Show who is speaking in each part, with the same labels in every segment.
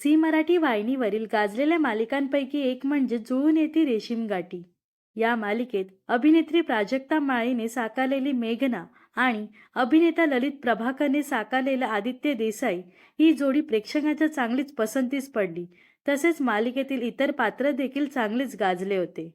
Speaker 1: Zee Marathi वाहिनीवरील गाजलेल्या मालिकांपैकी एक म्हणजे जुळून येती रेशीम गाठी. या मालिकेत अभिनेत्री प्राजक्ता माळीने साकारलेली मेघना आणि अभिनेता ललित प्रभाकरने साकारलेला आदित्य देसाई ही जोडी प्रेक्षकांच्या चांगलीच पसंतीस पडली. तसेच मालिकेतील इतर पात्र देखील चांगलेच गाजले होते.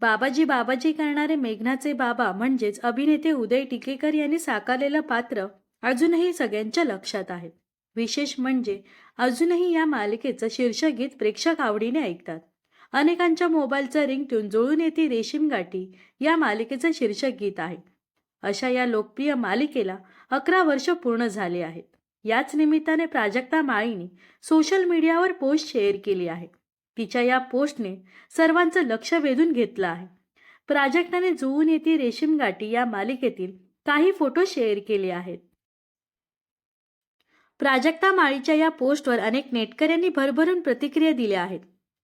Speaker 1: बाबाजी बाबाजी करणारे मेघनाचे बाबा म्हणजेच अभिनेते उदय टिकेकर यांनी साकारलेलं पात्र अजूनही सगळ्यांच्या लक्षात आहे. विशेष म्हणजे अजूनही या मालिकेचं शीर्षगीत प्रेक्षक आवडीने ऐकतात. अनेकांच्या मोबाईलचा रिंगटून जुळून येते रेशीम गाठी या मालिकेचं शीर्षक गीत आहे. अशा या लोकप्रिय मालिकेला अकरा वर्ष पूर्ण झाले आहेत. याच निमित्ताने प्राजक्ता माळीने सोशल मीडियावर पोस्ट शेअर केली आहे. तिच्या या पोस्टने सर्वांचं लक्ष वेधून घेतलं आहे. प्राजक्ताने जुळून येते रेशीम गाठी या मालिकेतील काही फोटो शेअर केले आहेत. प्राजक्ता माळीच्या या पोस्टवर अनेक नेटकऱ्यांनी भरभरून प्रतिक्रिया दिल्या आहेत.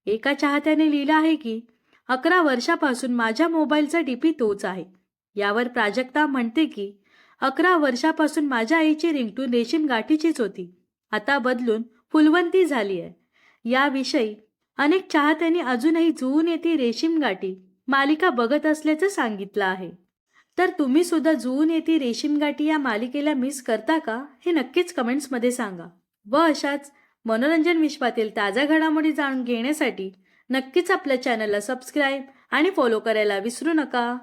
Speaker 1: एका चाहत्याने लिहिलं आहे की अकरा वर्षापासून माझ्या मोबाईलचा डीपी तोच आहे. यावर प्राजक्ता म्हणते की अकरा वर्षापासून माझ्या आईची रिंगटून रेशीम गाठीचीच होती. आता बदलून फुलवंती झाली आहे. याविषयी अनेक चाहत्यांनी अजूनही जुळून येते रेशीम गाठी मालिका बघत असल्याचं सांगितलं आहे. तर तुम्ही सुद्धा जुळून येते रेशीम गाठी या मालिकेला मिस करता का? हे नक्कीच कमेंट्समध्ये सांगा. व अशाच मनोरंजन विश्वातील ताज्या घडामोडी जाणून घेण्यासाठी नक्कीच आपल्या चॅनलला सबस्क्राईब आणि फॉलो करायला विसरू नका.